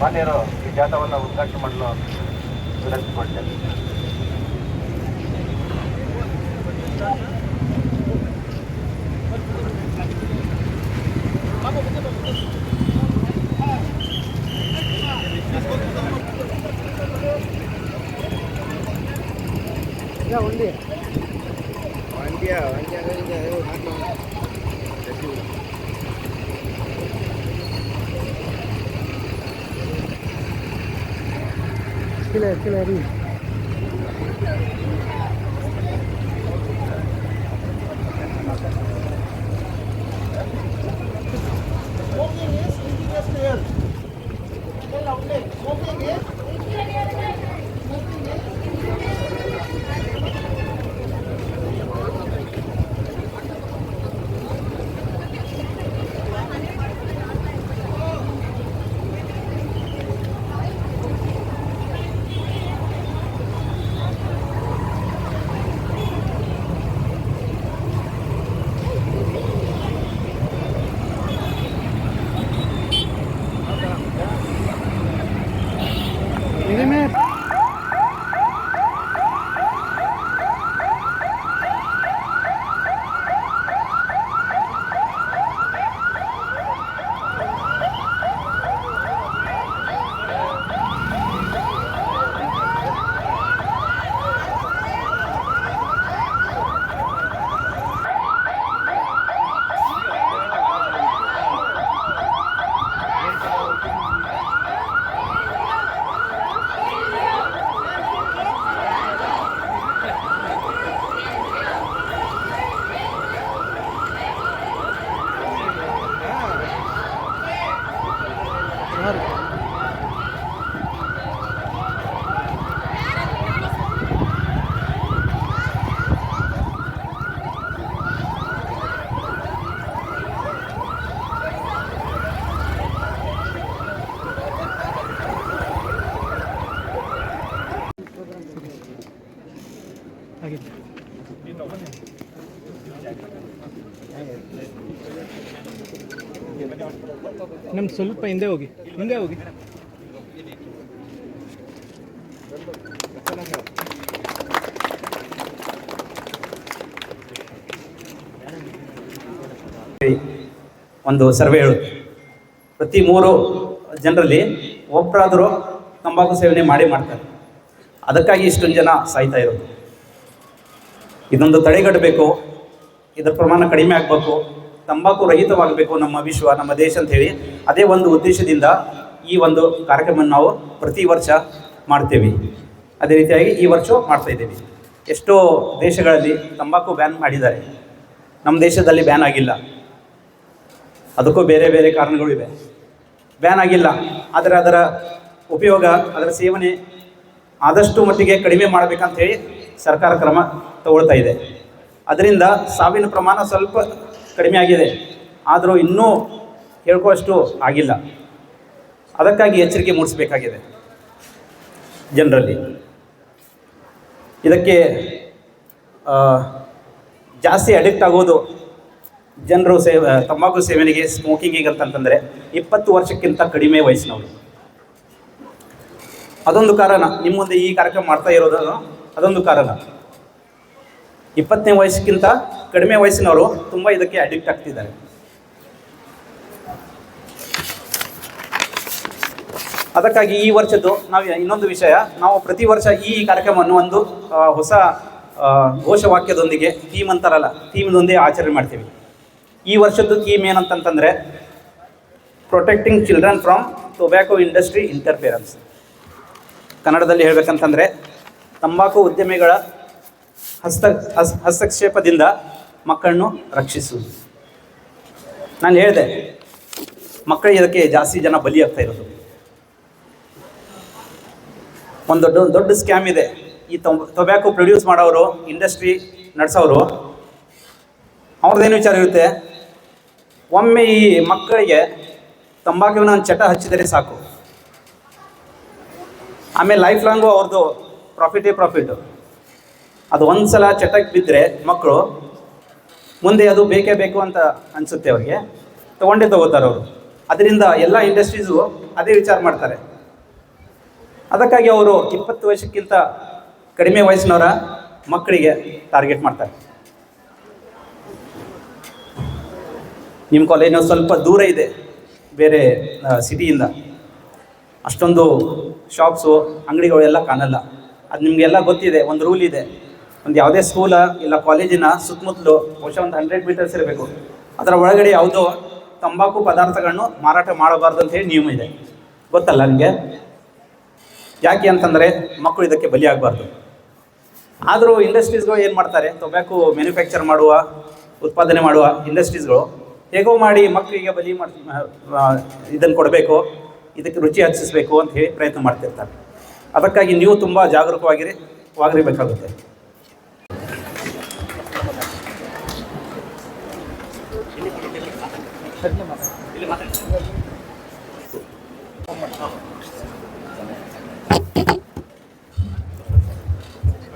ಮಾನ್ಯರು ಈ ಜಾಥವನ್ನು ಉದ್ಘಾಟನೆ ಮಾಡಲು ವಿನಂತಿಸಿಕೊಳ್ತೇನೆ கீழே கீழே இறங்கி. Claro. 알겠습니다. ನಮ್ಗೆ ಸ್ವಲ್ಪ ಹಿಂದೆ ಹೋಗಿ ಹಿಂದೆ ಹೋಗಿ. ಒಂದು ಸರ್ವೆ ಹೇಳುತ್ತೆ. ಪ್ರತಿ ಮೂರು ಜನರಲ್ಲಿ ಒಬ್ಬರಾದರೂ ತಂಬಾಕು ಸೇವನೆ ಮಾಡಿ ಮಾಡ್ತಾರೆ. ಅದಕ್ಕಾಗಿ ಇಷ್ಟೊಂದು ಜನ ಸಾಯ್ತಾ ಇರೋದು. ಇದೊಂದು ತಡೆಗಟ್ಟಬೇಕು. ಇದರ ಪ್ರಮಾಣ ಕಡಿಮೆ ಆಗಬೇಕು, ತಂಬಾಕು ರಹಿತವಾಗಬೇಕು ನಮ್ಮ ವಿಶ್ವ, ನಮ್ಮ ದೇಶ ಅಂತ ಹೇಳಿ ಅದೇ ಒಂದು ಉದ್ದೇಶದಿಂದ ಈ ಒಂದು ಕಾರ್ಯಕ್ರಮವನ್ನು ನಾವು ಪ್ರತಿ ವರ್ಷ ಮಾಡ್ತೇವೆ. ಅದೇ ರೀತಿಯಾಗಿ ಈ ವರ್ಷ ಮಾಡ್ತಾ ಇದ್ದೇವೆ. ಎಷ್ಟೋ ದೇಶಗಳಲ್ಲಿ ತಂಬಾಕು ಬ್ಯಾನ್ ಮಾಡಿದ್ದಾರೆ. ನಮ್ಮ ದೇಶದಲ್ಲಿ ಬ್ಯಾನ್ ಆಗಿಲ್ಲ. ಅದಕ್ಕೂ ಬೇರೆ ಬೇರೆ ಕಾರಣಗಳು ಇವೆ. ಬ್ಯಾನ್ ಆಗಿಲ್ಲ. ಆದರೆ ಅದರ ಉಪಯೋಗ, ಅದರ ಸೇವನೆ ಆದಷ್ಟು ಮಟ್ಟಿಗೆ ಕಡಿಮೆ ಮಾಡಬೇಕಂತ ಹೇಳಿ ಸರ್ಕಾರ ಕ್ರಮ ತಗೊಳ್ತಾ ಇದೆ. ಅದರಿಂದ ಸಾವಿನ ಪ್ರಮಾಣ ಸ್ವಲ್ಪ ಕಡಿಮೆ ಆಗಿದೆ. ಆದರೂ ಇನ್ನೂ ಹೇಳ್ಕೊಳ್ಳೋಷ್ಟು ಆಗಿಲ್ಲ. ಅದಕ್ಕಾಗಿ ಎಚ್ಚರಿಕೆ ಮೂಡಿಸಬೇಕಾಗಿದೆ ಜನರಲ್ಲಿ. ಇದಕ್ಕೆ ಜಾಸ್ತಿ ಅಡಿಕ್ಟ್ ಆಗೋದು ಜನರು ಸೇವ ತಂಬಾಕು ಸೇವನೆಗೆ ಸ್ಮೋಕಿಂಗಿಗೆ ಅಂತಂತಂದರೆ ಇಪ್ಪತ್ತು ವರ್ಷಕ್ಕಿಂತ ಕಡಿಮೆ ವಯಸ್ಸಿನವರು. ಅದೊಂದು ಕಾರಣ. ನಿಮ್ಮ ಮುಂದೆ ಈ ಕಾರ್ಯಕ್ರಮ ಮಾಡ್ತಾ ಇರೋದು ಅದೊಂದು ಕಾರಣ. ಇಪ್ಪತ್ತನೇ ವಯಸ್ಸಿಗಿಂತ ಕಡಿಮೆ ವಯಸ್ಸಿನವರು ತುಂಬ ಇದಕ್ಕೆ ಅಡಿಕ್ಟ್ ಆಗ್ತಿದ್ದಾರೆ. ಅದಕ್ಕಾಗಿ ಈ ವರ್ಷದ್ದು ನಾವು ಇನ್ನೊಂದು ವಿಷಯ, ನಾವು ಪ್ರತಿ ವರ್ಷ ಈ ಕಾರ್ಯಕ್ರಮವನ್ನು ಒಂದು ಹೊಸ ಘೋಷವಾಕ್ಯದೊಂದಿಗೆ ಥೀಮ್ ಅಂತಾರಲ್ಲ ಥೀಮ್ದೊಂದೇ ಆಚರಣೆ ಮಾಡ್ತೀವಿ. ಈ ವರ್ಷದ್ದು theme ಏನಂತಂತಂದರೆ protecting children from tobacco industry interference ಕನ್ನಡದಲ್ಲಿ ಹೇಳಬೇಕಂತಂದರೆ, ತಂಬಾಕು ಉದ್ಯಮಿಗಳ ಹಸ್ತ, ಹಸ್, ಹಸ್ತಕ್ಷೇಪದಿಂದ ಮಕ್ಕಳನ್ನು ರಕ್ಷಿಸುವುದು. ನಾನು ಹೇಳಿದೆ ಮಕ್ಕಳಿಗೆ ಇದಕ್ಕೆ ಜಾಸ್ತಿ ಜನ ಬಲಿಯಾಗ್ತಾ ಇರೋದು. ಒಂದು ದೊಡ್ಡ ದೊಡ್ಡ ಸ್ಕ್ಯಾಮ್ ಇದೆ. ಈ ಟೊಬ್ಯಾಕೋ ಪ್ರೊಡ್ಯೂಸ್ ಮಾಡೋರು ಇಂಡಸ್ಟ್ರಿ ನಡೆಸೋರು, ಅವ್ರದ್ದೇನು ವಿಚಾರ ಇರುತ್ತೆ? ಒಮ್ಮೆ ಈ ಮಕ್ಕಳಿಗೆ ತಂಬಾಕುವಿನ ಒಂದು ಚಟ ಹಚ್ಚಿದರೆ ಸಾಕು. ಆಮೇಲೆ ಲೈಫ್ ಲಾಂಗು ಅವ್ರದ್ದು ಪ್ರಾಫಿಟೇ ಪ್ರಾಫಿಟ್ಟು ಅದು ಒಂದು ಸಲ ಚಟಕ್ಕೆ ಬಿದ್ದರೆ ಮಕ್ಕಳು, ಮುಂದೆ ಅದು ಬೇಕೇ ಬೇಕು ಅಂತ ಅನಿಸುತ್ತೆ ಅವ್ರಿಗೆ. ತಗೊಂಡೇ ತಗೋತಾರೆ ಅವರು. ಅದರಿಂದ ಎಲ್ಲ ಇಂಡಸ್ಟ್ರೀಸು ಅದೇ ವಿಚಾರ ಮಾಡ್ತಾರೆ. ಅದಕ್ಕಾಗಿ ಅವರು ಇಪ್ಪತ್ತು ವರ್ಷಕ್ಕಿಂತ ಕಡಿಮೆ ವಯಸ್ಸಿನವರ ಮಕ್ಕಳಿಗೆ ಟಾರ್ಗೆಟ್ ಮಾಡ್ತಾರೆ. ನಿಮ್ಮ ಕಾಲೇಜು ಸ್ವಲ್ಪ ದೂರ ಇದೆ, ಬೇರೆ ಸಿಟಿಯಿಂದ. ಅಷ್ಟೊಂದು ಶಾಪ್ಸು, ಅಂಗಡಿಗಳೆಲ್ಲ ಕಾಣಲ್ಲ. ಅದು ನಿಮಗೆಲ್ಲ ಗೊತ್ತಿದೆ, ಒಂದು ರೂಲ್ ಇದೆ. ಒಂದು ಯಾವುದೇ ಸ್ಕೂಲ ಇಲ್ಲ ಕಾಲೇಜಿನ ಸುತ್ತಮುತ್ತಲು ಬಹುಶಃ ಒಂದು ಹಂಡ್ರೆಡ್ ಮೀಟರ್ಸ್ ಇರಬೇಕು. ಅದರ ಒಳಗಡೆ ಯಾವುದೋ ತಂಬಾಕು ಪದಾರ್ಥಗಳನ್ನು ಮಾರಾಟ ಮಾಡಬಾರ್ದು ಅಂತ ಹೇಳಿ ನಿಯಮ ಇದೆ. ಗೊತ್ತಲ್ಲ ನನಗೆ ಯಾಕೆ ಅಂತಂದರೆ ಮಕ್ಕಳು ಇದಕ್ಕೆ ಬಲಿಯಾಗಬಾರ್ದು. ಆದರೂ ಇಂಡಸ್ಟ್ರೀಸ್ಗಳು ಏನು ಮಾಡ್ತಾರೆ? ಟೊಬ್ಯಾಕೊ ಮ್ಯಾನುಫ್ಯಾಕ್ಚರ್ ಮಾಡುವ, ಉತ್ಪಾದನೆ ಮಾಡುವ ಇಂಡಸ್ಟ್ರೀಸ್ಗಳು ಹೇಗೋ ಮಾಡಿ ಮಕ್ಕಳಿಗೆ ಬಲಿ ಮಾಡಿ ಇದನ್ನು ಕೊಡಬೇಕು, ಇದಕ್ಕೆ ರುಚಿ ಹಚ್ಚಿಸ್ಬೇಕು ಅಂತ ಹೇಳಿ ಪ್ರಯತ್ನ ಮಾಡ್ತಿರ್ತಾರೆ. ಅದಕ್ಕಾಗಿ ನೀವು ತುಂಬ ಜಾಗರೂಕವಾಗಿರಿ, ವಾಗಿರಬೇಕಾಗುತ್ತೆ.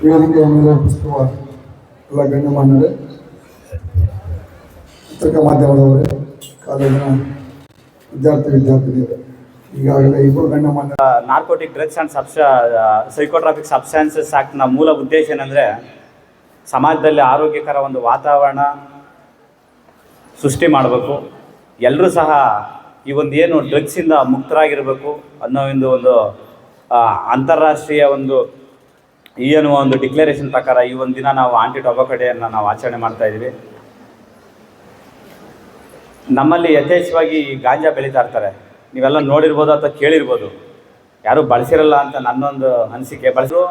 ವೇದಿಕೆಯ ಮೇಲೆ ಉಪಸ್ಥಿತವ ಎಲ್ಲ ಗಣ್ಯಮಾನ್ಯರೇ ಪತ್ರಿಕಾ ಮಾಧ್ಯಮದವರೇ ಕಾಲೇಜಿನ ವಿದ್ಯಾರ್ಥಿ ವಿದ್ಯಾರ್ಥಿನಿಯರೇ ಈಗಾಗಲೇ ಇಬ್ಬರು ಗಣ್ಯಮಾನ್ಯ ನಾರ್ಕೋಟಿಕ್ ಡ್ರಗ್ಸ್ ಆ್ಯಂಡ್ ಸಬ್ಸ ಸೈಕೋಟ್ರಾಫಿಕ್ ಸಬ್ಸ್ಟಾನ್ಸಸ್ ಆ್ಯಕ್ಟ್ನ ಮೂಲ ಉದ್ದೇಶ ಏನಂದರೆ ಸಮಾಜದಲ್ಲಿ ಆರೋಗ್ಯಕರ ಒಂದು ವಾತಾವರಣ ಸೃಷ್ಟಿ ಮಾಡಬೇಕು. ಎಲ್ಲರೂ ಸಹ ಈ ಒಂದು ಏನು ಡ್ರಗ್ಸಿಂದ ಮುಕ್ತರಾಗಿರಬೇಕು ಅನ್ನೋ ಒಂದು ಒಂದು ಅಂತಾರಾಷ್ಟ್ರೀಯ ಒಂದು ಏನು ಒಂದು ಡಿಕ್ಲರೇಷನ್ ಪ್ರಕಾರ ಈ ಒಂದು ದಿನ ನಾವು ಆಂಟಿ ಟೊಬಾಕೊ ಡೇಯನ್ನು ನಾವು ಆಚರಣೆ ಮಾಡ್ತಾ ಇದ್ದೀವಿ. ನಮ್ಮಲ್ಲಿ ಯಥೇಚ್ಛವಾಗಿ ಗಾಂಜಾ ಬೆಳೀತಾ ಇರ್ತಾರೆ. ನೀವೆಲ್ಲ ನೋಡಿರ್ಬೋದು ಅಥವಾ ಕೇಳಿರ್ಬೋದು. ಯಾರೂ ಬಳಸಿರಲ್ಲ ಅಂತ ನನ್ನೊಂದು ಅನಿಸಿಕೆ. ಬಳಸು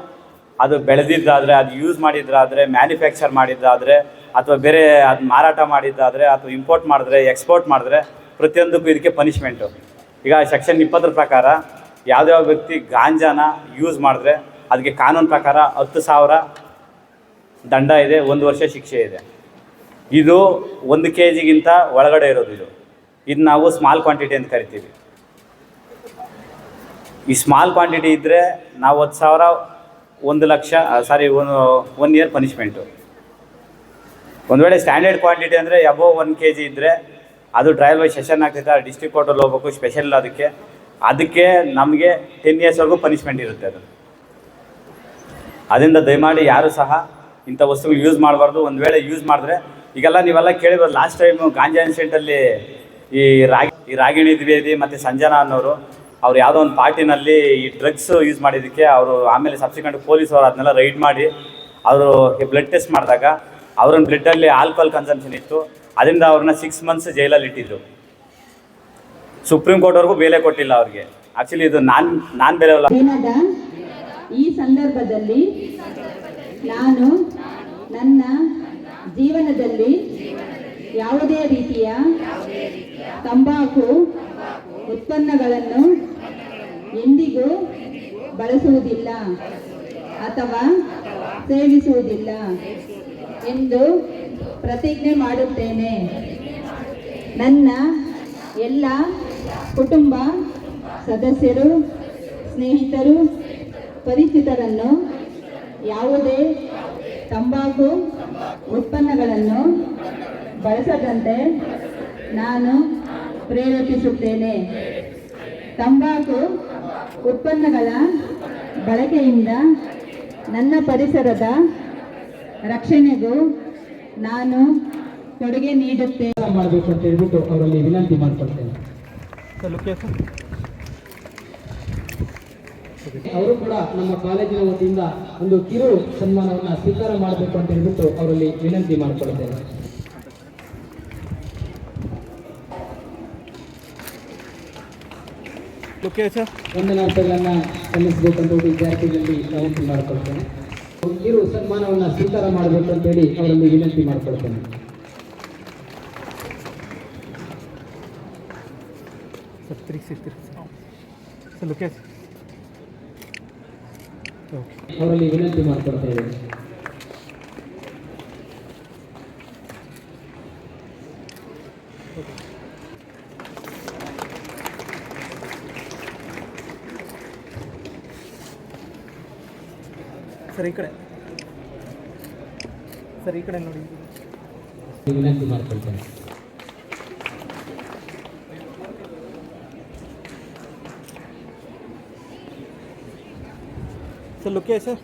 ಅದು ಬೆಳೆದಿದ್ದಾದರೆ, ಅದು ಯೂಸ್ ಮಾಡಿದ್ರಾದರೆ ಮ್ಯಾನುಫ್ಯಾಕ್ಚರ್ ಮಾಡಿದ್ದಾದರೆ, ಅಥವಾ ಬೇರೆ ಅದು ಮಾರಾಟ ಮಾಡಿದ್ದಾದರೆ, ಅಥವಾ ಇಂಪೋರ್ಟ್ ಮಾಡಿದ್ರೆ ಎಕ್ಸ್ಪೋರ್ಟ್ ಮಾಡಿದ್ರೆ ಪ್ರತಿಯೊಂದಕ್ಕೂ ಇದಕ್ಕೆ ಪನಿಷ್ಮೆಂಟು ಈಗ ಸೆಕ್ಷನ್ ಇಪ್ಪತ್ತರ ಪ್ರಕಾರ ಯಾವುದ್ಯಾವ ವ್ಯಕ್ತಿ ಗಾಂಜಾನ ಯೂಸ್ ಮಾಡಿದ್ರೆ ಅದಕ್ಕೆ ಕಾನೂನು ಪ್ರಕಾರ ಹತ್ತು ಸಾವಿರ ದಂಡ ಇದೆ, ಒಂದು ವರ್ಷ ಶಿಕ್ಷೆ ಇದೆ. ಇದು ಒಂದು ಕೆ ಜಿಗಿಂತ ಒಳಗಡೆ ಇರೋದು ಇದು. ಇದು ನಾವು ಸ್ಮಾಲ್ ಕ್ವಾಂಟಿಟಿ ಅಂತ ಕರಿತೀವಿ. ಈ ಸ್ಮಾಲ್ ಕ್ವಾಂಟಿಟಿ ಇದ್ದರೆ ನಾವು ಹತ್ತು ಸಾವಿರ ಒಂದು lakh sorry one one year punishment ಒಂದು ವೇಳೆ ಸ್ಟ್ಯಾಂಡರ್ಡ್ ಕ್ವಾಂಟಿಟಿ ಅಂದರೆ ಎಬೋ ಒನ್ ಕೆ ಜಿ ಇದ್ದರೆ ಅದು ಟ್ರಯಲ್ ವೈಸ್ ಸೆಷನ್ ಆಗ್ತೈತೆ ಡಿಸ್ಟ್ರಿಕ್ಟ್ ಕೋರ್ಟಲ್ಲಿ ಹೋಗ್ಬೇಕು ಸ್ಪೆಷಲ್ ಅದಕ್ಕೆ. ಅದಕ್ಕೆ ನಮಗೆ ಟೆನ್ ಇಯರ್ಸ್ವರೆಗೂ ಪನಿಷ್ಮೆಂಟ್ ಇರುತ್ತೆ ಅದು. ಅದರಿಂದ ದಯಮಾಡಿ ಯಾರು ಸಹ ಇಂಥ ವಸ್ತುಗಳು ಯೂಸ್ ಮಾಡಬಾರ್ದು. ಒಂದು ವೇಳೆ ಯೂಸ್ ಮಾಡಿದ್ರೆ, ಈಗೆಲ್ಲ ನೀವೆಲ್ಲ ಕೇಳಿರೋದು ಲಾಸ್ಟ್ ಟೈಮು ಗಾಂಜಾ ಇನ್ಸಿಡೆಂಟಲ್ಲಿ ಈ ರಾಗಿ, ಈ ರಾಗಿಣಿ ದ್ವೇದಿ ಮತ್ತು ಸಂಜನಾ ಅನ್ನೋರು ಅವ್ರು ಯಾವುದೋ ಒಂದು ಪಾರ್ಟಿನಲ್ಲಿ ಈ ಡ್ರಗ್ಸ್ ಯೂಸ್ ಮಾಡಿದ್ದಕ್ಕೆ ಅವರು ಆಮೇಲೆ ಸಬ್ಸಿಕ್ವೆಂಟ್ ಪೊಲೀಸ್ ಅವರು ಅದನ್ನೆಲ್ಲ ರೈಡ್ ಮಾಡಿ, ಅವರು ಬ್ಲಡ್ ಟೆಸ್ಟ್ ಮಾಡಿದಾಗ ಅವ್ರನ್ನ ಬ್ಲಡ್ಡಲ್ಲಿ ಆಲ್ಕೋಹಾಲ್ ಕನ್ಸಂಪ್ಷನ್ ಇತ್ತು. ಅದರಿಂದ ಅವ್ರನ್ನ ಸಿಕ್ಸ್ ಮಂತ್ಸ್ ಜೈಲಲ್ಲಿ ಇಟ್ಟಿದ್ರು. ಸುಪ್ರೀಂ ಕೋರ್ಟ್ವರೆಗೂ ಬೇಲೆ ಕೊಟ್ಟಿಲ್ಲ ಅವ್ರಿಗೆ. ಆ್ಯಕ್ಚುಲಿ ಇದು ನಾನ್ ನಾನ್ ಬೇಲೆ ಈ ಸಂದರ್ಭದಲ್ಲಿ ನಾನು ನನ್ನ ಜೀವನದಲ್ಲಿ ಯಾವುದೇ ರೀತಿಯ ತಂಬಾಕು ಉತ್ಪನ್ನಗಳನ್ನು ಎಂದಿಗೂ ಬಳಸುವುದಿಲ್ಲ ಅಥವಾ ಸೇವಿಸುವುದಿಲ್ಲ ಎಂದು ಪ್ರತಿಜ್ಞೆ ಮಾಡುತ್ತೇನೆ. ನನ್ನ ಎಲ್ಲ ಕುಟುಂಬ ಸದಸ್ಯರು, ಸ್ನೇಹಿತರು, ಪರಿಚಿತರನ್ನು ಯಾವುದೇ ತಂಬಾಕು ಉತ್ಪನ್ನಗಳನ್ನು ಬಳಸದಂತೆ ನಾನು ಪ್ರೇರೇಪಿಸುತ್ತೇನೆ. ತಂಬಾಕು ಉತ್ಪನ್ನಗಳ ಬಳಕೆಯಿಂದ ನನ್ನ ಪರಿಸರದ ರಕ್ಷಣೆಗೂ ನಾನು ಕೊಡುಗೆ ನೀಡುತ್ತೇನೆ. ಮಾಡಬೇಕು ಅಂತ ಹೇಳ್ಬಿಟ್ಟು ಅವರಲ್ಲಿ ವಿನಂತಿ ಮಾಡ್ಕೊಳ್ತೇನೆ. ಅವರು ಕೂಡ ನಮ್ಮ ಕಾಲೇಜಿನ ವತಿಯಿಂದ ಒಂದು ಕಿರು ಸನ್ಮಾನವನ್ನು ಸ್ವೀಕಾರ ಮಾಡಬೇಕು ಅಂತ ಹೇಳ್ಬಿಟ್ಟು ಅವರಲ್ಲಿ ವಿನಂತಿ ಮಾಡ್ಕೊಳ್ತೇನೆ ಲುಕ್ ಸರ್ ವಂದನಾರ್ಥಗಳನ್ನ ಸಲ್ಲಿಸಬೇಕಂತ ವಿದ್ಯಾರ್ಥಿಗಳಲ್ಲಿ ವಿನಂತಿ ಮಾಡ್ಕೊಳ್ತೇನೆ. ಒಂದು ಸನ್ಮಾನವನ್ನು ಸ್ವೀಕಾರ ಮಾಡಬೇಕು ಅಂತೇಳಿ ಅವರಲ್ಲಿ ವಿನಂತಿ ಮಾಡ್ಕೊಳ್ತೇನೆ. ಅವರಲ್ಲಿ ವಿನಂತಿ ಮಾಡ್ಕೊಳ್ತೇವೆ ಸರ್ ಈ ಕಡೆ. ಸರ್ ಈ ಕಡೆ ನೋಡಿ. ವಿನಂತಿ ಮಾಡ್ಕೊಳ್ತೇನೆ ಸರ್ ಲೊಕೇಶನ್?